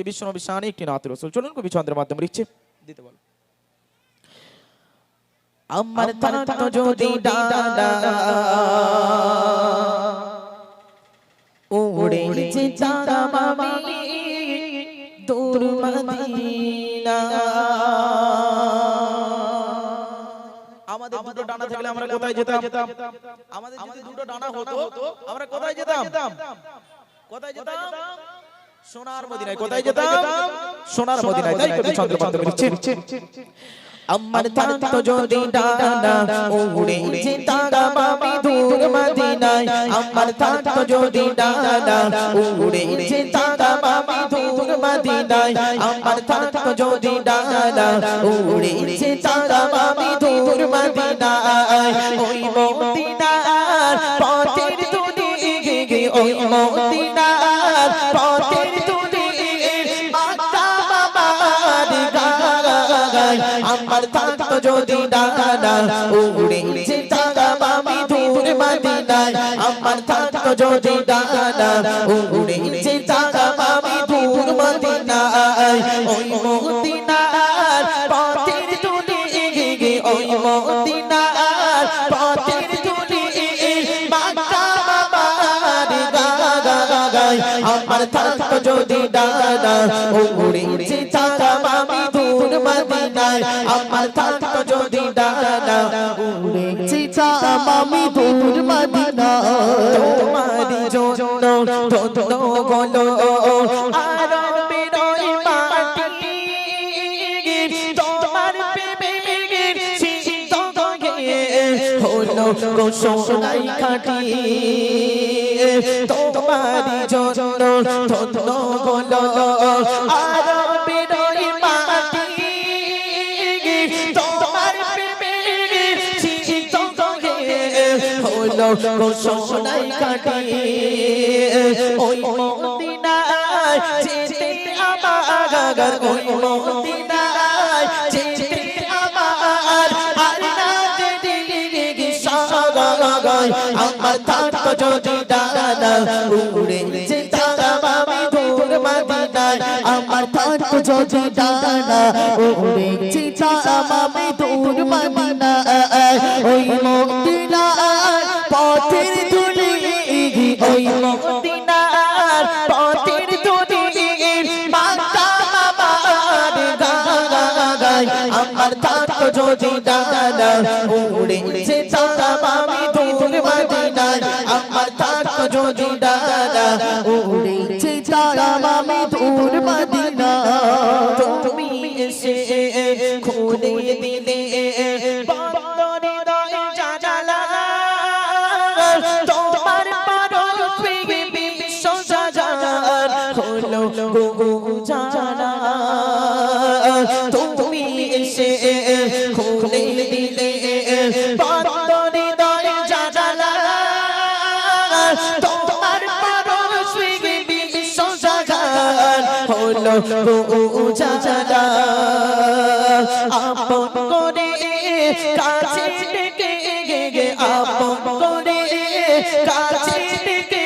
হচ্ছে বিশ্বনবী শাহানি একটি নাত রসুল চলুন কবি ছন্দের মাধ্যমে লিখছে দিতে বল আমার থাকতো যদি ডানা উড়ে যেতাম আমি দূর মদিনা আমাদের দুটো ডানা থাকলে আমরা কোথায় যেতাম আমাদের যদি দুটো ডানা হতো আমরা কোথায় যেতাম কোথায় যেতাম সোনার মদিনায় কোথায় যেতাম? সোনার মদিনায় তাই কবি চন্দ্র মাধ্যমে লিখছে আমার থাকতো যদি ডানা উড়ে যেতাম আমি দূর মদিনায়। আমার থাকতো যদি ডানা উড়ে যেতাম আমি দূর মদিনায়। আমার থাকতো যদি ডানা উড়ে যেতাম আমি দূর মদিনায়। ওই মদিনার পথের দুদিকে ওই মদিনার থাকতো যদি ডানা উড়ে যেতাম আমি দূর মাদিনায়। আমার থাকতো যদি ডানা উড়ে যেতাম আমার থাকতো যদি ডানা উড়ে যেতাম আমি দূর মদিনায় আমার থাকতো যদি ডানা উড়ে যেতাম আমি দূর মদিনা তোমারি জন্য ধন্য গলো। আর বেরোয় মাটি তোমার তোমারি জন্য ধন্য গলো আর বেরোয় মাটি তোমার প্রেমের শীত গয়ে হলো সোনাই কাটি ওই মদিনায় যেতে আমার ওই মদিনায় যেতে আমার যেতে থাকতো যদি ডানা উড়ে যেতাম যদি ডানা উড়ে যেতাম আমি দূর মদিনা ওই মদিনার পথের ধুলি ওই মদিনার পথের দুদিকের মাতা বাবার গায়, আমার থাকতো যদি ডানা উড়ে যেতাম খুলে দিলে বন্দরে দয় জানালা তোমার পারল পৃথিবী বিশ্ব সাজার হলো গো জানা তুমি এসে খুলে দিলে বন্দরে দয় জানালা তোমার পারল পৃথিবী বিশ্ব সাজার হলো গো জানা আপন করে কাছে ডেকে গে আপন করে কাছে ডেকে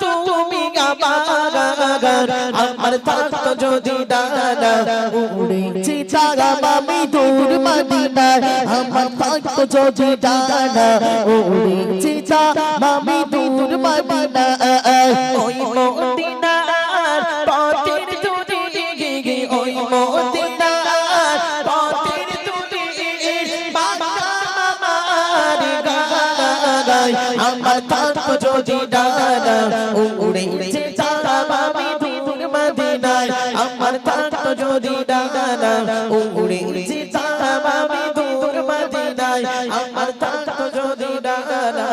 তুমি আমার আমার থাকতো যদি ডানা উড়ে যেতাম আমি দূর মদিনা আমার থাকতো যদি ডানা উড়ে যেতাম আমি দূর মদিনা ওই মদিনার পথের দুদিকে ওই মদিনার আমার থাকতো যদি ডানা, উড়ে যেতাম আমি দূর মদিনায়। আমার থাকতো যদি ডানা, উড়ে যেতাম আমি দূর মদিনায়। আমার থাকতো যদি ডানা,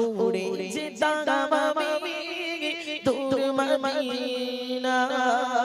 উড়ে যেতাম আমি দূর মদিনায়।